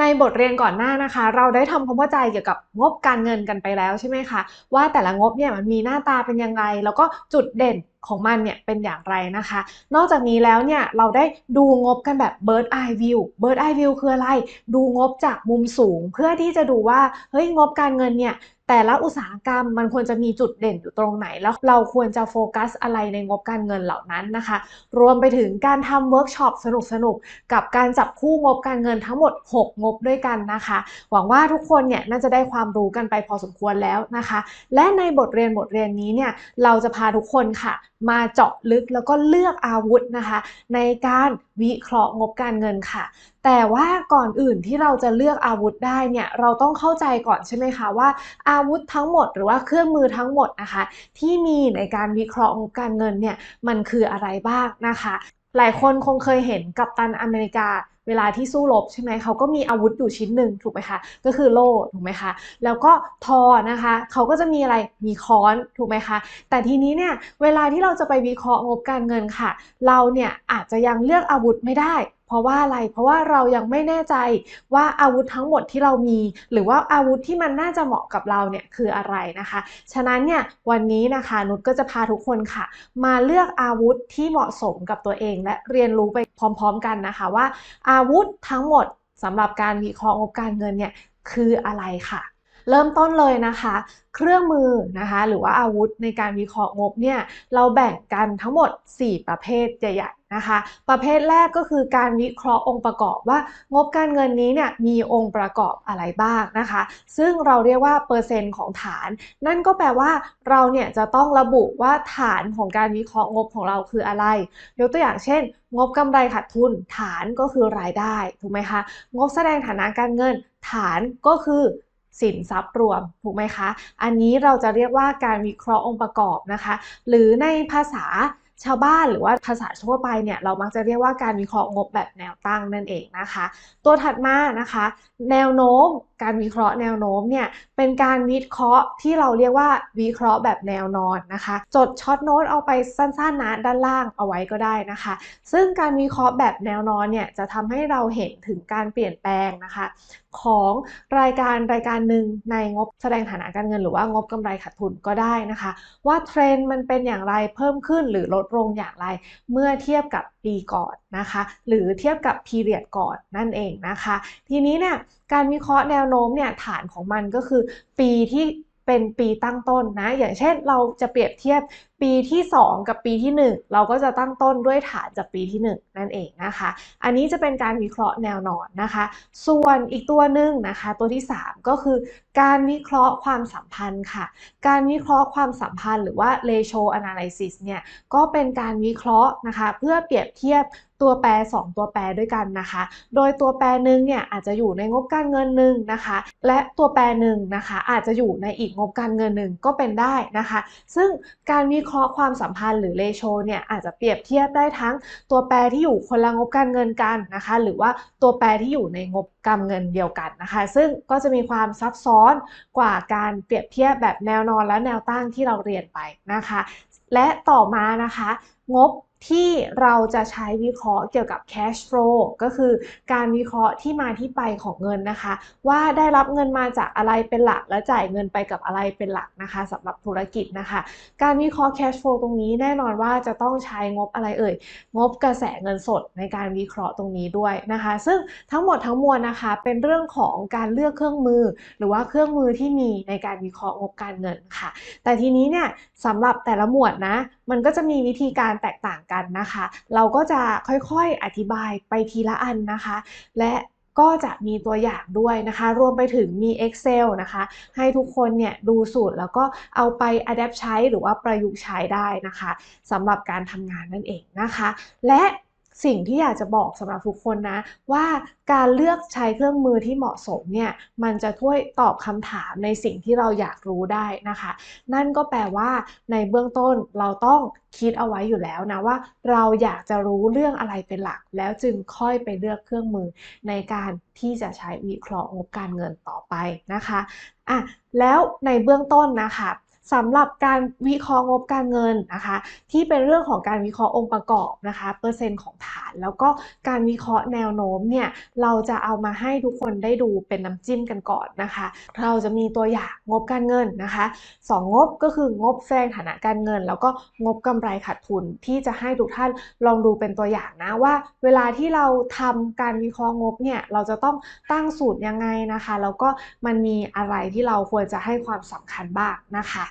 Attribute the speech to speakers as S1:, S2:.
S1: ในบทเรียนก่อนหน้านะคะ เราได้ทำความเข้าใจเกี่ยวกับงบการเงินกันไปแล้วใช่ไหมคะว่าแต่ละงบเนี่ยมันมีหน้าตาเป็นยังไง แล้วก็จุดเด่น ของมันเนี่ยเป็นอย่างไรนะคะ นอกจากนี้แล้วเนี่ยเราได้ดูงบกันแบบ bird eye view bird eye view คืออะไร ดูงบจากมุมสูง เพื่อที่จะดูว่าเฮ้ยงบการเงินเนี่ยแต่ละอุตสาหกรรมมันควรจะมีจุดเด่นอยู่ตรงไหน แล้วเราควรจะโฟกัสอะไรในงบการเงินเหล่านั้นนะคะ รวมไปถึงการทำเวิร์กช็อปสนุกๆกับการจับคู่งบการเงินทั้งหมด 6 งบด้วยกันนะคะ หวังว่าทุกคนเนี่ยน่าจะได้ความรู้กันไปพอสมควรแล้วนะคะ และในบทเรียนบทเรียนนี้เนี่ยเราจะพาทุกคนค่ะมาเจาะลึกแล้วก็เลือกอาวุธนะคะ ในการวิเคราะห์งบการเงินค่ะ แต่ว่าก่อนอื่นที่เราจะเลือกอาวุธได้เนี่ยเราต้องเข้าใจก่อนใช่ไหมคะว่า อาวุธทั้งหมดหรือว่าเครื่องมือทั้งหมดนะคะ ที่มีในการวิเคราะห์งบการเงินเนี่ยมันคืออะไรบ้างนะคะ หลายคนคงเคยเห็นกัปตันอเมริกา เวลาที่สู้รบใช่ไหมเขาก็มีอาวุธอยู่ชิ้นหนึ่งถูกไหมคะก็คือโล่ถูกไหมคะแล้วก็ทอนะคะเขาก็จะมีอะไรมีค้อนถูกไหมคะแต่ทีนี้เนี่ยเวลาที่เราจะไปวิเคราะห์งบการเงินค่ะ เราเนี่ยอาจจะยังเลือกอาวุธไม่ได้ เพราะว่าอะไร เพราะว่าเรายังไม่แน่ใจว่าอาวุธทั้งหมดที่เรามี หรือว่าอาวุธที่มันน่าจะเหมาะกับเราเนี่ยคืออะไรนะคะ ฉะนั้นเนี่ยวันนี้นะคะนุชก็จะพาทุกคนค่ะ มาเลือกอาวุธที่เหมาะสมกับตัวเอง และเรียนรู้ไปพร้อม ๆ กันนะคะว่า อาวุธทั้งหมดสำหรับการวิเคราะห์งบการเงินเนี่ยคืออะไรค่ะ เริ่มต้นเลยนะคะ เครื่องมือนะคะหรือว่าอาวุธในการวิเคราะห์งบเนี่ยเราแบ่งกันทั้งหมด 4 ประเภทใหญ่ๆนะคะ ประเภทแรกก็คือการวิเคราะห์องค์ประกอบว่างบการเงินนี้เนี่ยมีองค์ประกอบอะไรบ้างนะคะ ซึ่งเราเรียกว่าเปอร์เซ็นต์ของฐาน นั่นก็แปลว่าเราเนี่ยจะต้องระบุว่าฐานของการวิเคราะห์งบของเราคืออะไร ยกตัวอย่างเช่น งบกำไรขาดทุนฐานก็คือรายได้ถูกไหมคะงบแสดงฐานะการเงินฐานก็คือ สินทรัพย์รวมถูกไหมคะ อันนี้เราจะเรียกว่าการวิเคราะห์องค์ประกอบนะคะ หรือในภาษาชาวบ้านหรือว่าภาษาทั่วไปเนี่ยเรามักจะเรียกว่าการวิเคราะห์งบแบบแนวตั้งนั่นเองนะคะ ตัวถัดมานะคะ แนวโน้ม การวิเคราะห์แนวโน้มเนี่ยเป็นการวิเคราะห์ที่เราเรียกว่าวิเคราะห์แบบแนวนอนนะคะ จดช็อตโน้ตเอาไปสั้นๆนะด้านล่างเอาไว้ก็ได้นะคะ ซึ่งการวิเคราะห์แบบแนวนอนเนี่ยจะทำให้เราเห็นถึงการเปลี่ยนแปลงนะคะ ของรายการรายการหนึ่งในงบแสดงฐานะการเงิน หรือว่างบกำไรขาดทุนก็ได้นะคะ ว่าเทรนด์มันเป็นอย่างไรเพิ่มขึ้นหรือลดลงอย่างไร เมื่อเทียบกับปีก่อนนะคะ หรือเทียบกับพีเรียดก่อนนั่นเองนะคะ ทีนี้เนี่ย การวิเคราะห์แนวโน้มเนี่ยฐานของมันก็คือปีที่เป็นปีตั้งต้นนะ อย่างเช่นเราจะเปรียบเทียบปีที่ 2 กับปีที่ 1 เราก็จะตั้งต้นด้วยฐานจากปีที่ 1 นั่นเองนะคะ อันนี้จะเป็นการวิเคราะห์แนวนอนนะคะ ส่วนอีกตัวหนึ่งนะคะ ตัวที่ 3 ก็คือการวิเคราะห์ความสัมพันธ์ค่ะ การวิเคราะห์ความสัมพันธ์หรือว่า ratio analysis เนี่ยก็เป็นการวิเคราะห์นะคะ เพื่อเปรียบเทียบตัวแปร 2 ตัวแปรด้วยกันนะคะ โดยตัวแปรหนึ่งเนี่ยอาจจะอยู่ในงบการเงินหนึ่งนะคะ และตัวแปรหนึ่งนะคะอาจจะอยู่ในอีกงบการเงินหนึ่งก็เป็นได้นะคะ ซึ่งการวิเคเคราะห์ความสัมพันธ์หรือเลโชเนี่ยอาจจะเปรียบเทียบได้ทั้งตัวแปรที่อยู่คนละงบการเงินกันนะคะ หรือว่าตัวแปรที่อยู่ในงบการเงินเดียวกันนะคะ ซึ่งก็จะมีความซับซ้อนกว่าการเปรียบเทียบแบบแนวนอนและแนวตั้งที่เราเรียนไปนะคะ และต่อมานะคะ งบ ที่เราจะใช้วิเคราะห์เกี่ยวกับ cash flow ก็คือการวิเคราะห์ที่มาที่ไปของเงินนะคะ ว่าได้รับเงินมาจากอะไรเป็นหลัก และจ่ายเงินไปกับอะไรเป็นหลักนะคะสำหรับธุรกิจนะคะ การวิเคราะห์ cash flow ตรงนี้แน่นอนว่าจะต้องใช้งบอะไรเอ่ย งบกระแสเงินสดในการวิเคราะห์ตรงนี้ด้วยนะคะ ซึ่งทั้งหมดทั้งมวลนะคะเป็นเรื่องของการเลือกเครื่องมือ หรือว่าเครื่องมือที่มีในการวิเคราะห์งบการเงินค่ะ แต่ทีนี้เนี่ยสำหรับแต่ละหมวดนะมันก็จะมีวิธีการแตกต่างกันนะคะ เราก็จะค่อยๆอธิบายไปทีละอันนะคะ และก็จะมีตัวอย่างด้วยนะคะ รวมไปถึงมี Excel นะคะ ให้ทุกคนเนี่ยดูสูตรแล้วก็เอาไป adapt ใช้หรือว่าประยุกต์ใช้ได้นะคะสำหรับการทำงานนั่นเองนะคะ และ สิ่งที่อยากจะบอกสำหรับทุกคนนะ ว่าการเลือกใช้เครื่องมือที่เหมาะสมเนี่ยมันจะช่วยตอบคำถามในสิ่งที่เราอยากรู้ได้นะคะ นั่นก็แปลว่าในเบื้องต้นเราต้องคิดเอาไว้อยู่แล้วนะว่า เราอยากจะรู้เรื่องอะไรเป็นหลัก แล้วจึงค่อยไปเลือกเครื่องมือในการที่จะใช้วิเคราะห์งบการเงินต่อไปนะคะอะแล้วในเบื้องต้นนะคะ สำหรับการวิเคราะห์งบการเงินนะคะ ที่เป็นเรื่องของการวิเคราะห์องค์ประกอบนะคะเปอร์เซ็นต์ของฐาน แล้วก็การวิเคราะห์แนวโน้มเนี่ยเราจะเอามาให้ทุกคนได้ดูเป็นน้ำจิ้มกันก่อนนะคะ เราจะมีตัวอย่างงบการเงินนะคะสองงบก็คืองบแสดงฐานะการเงิน แล้วก็งบกำไรขาดทุนที่จะให้ทุกท่านลองดูเป็นตัวอย่างนะว่า เวลาที่เราทำการวิเคราะห์งบเนี่ยเราจะต้องตั้งสูตรยังไงนะคะ แล้วก็มันมีอะไรที่เราควรจะให้ความสำคัญบ้างนะคะ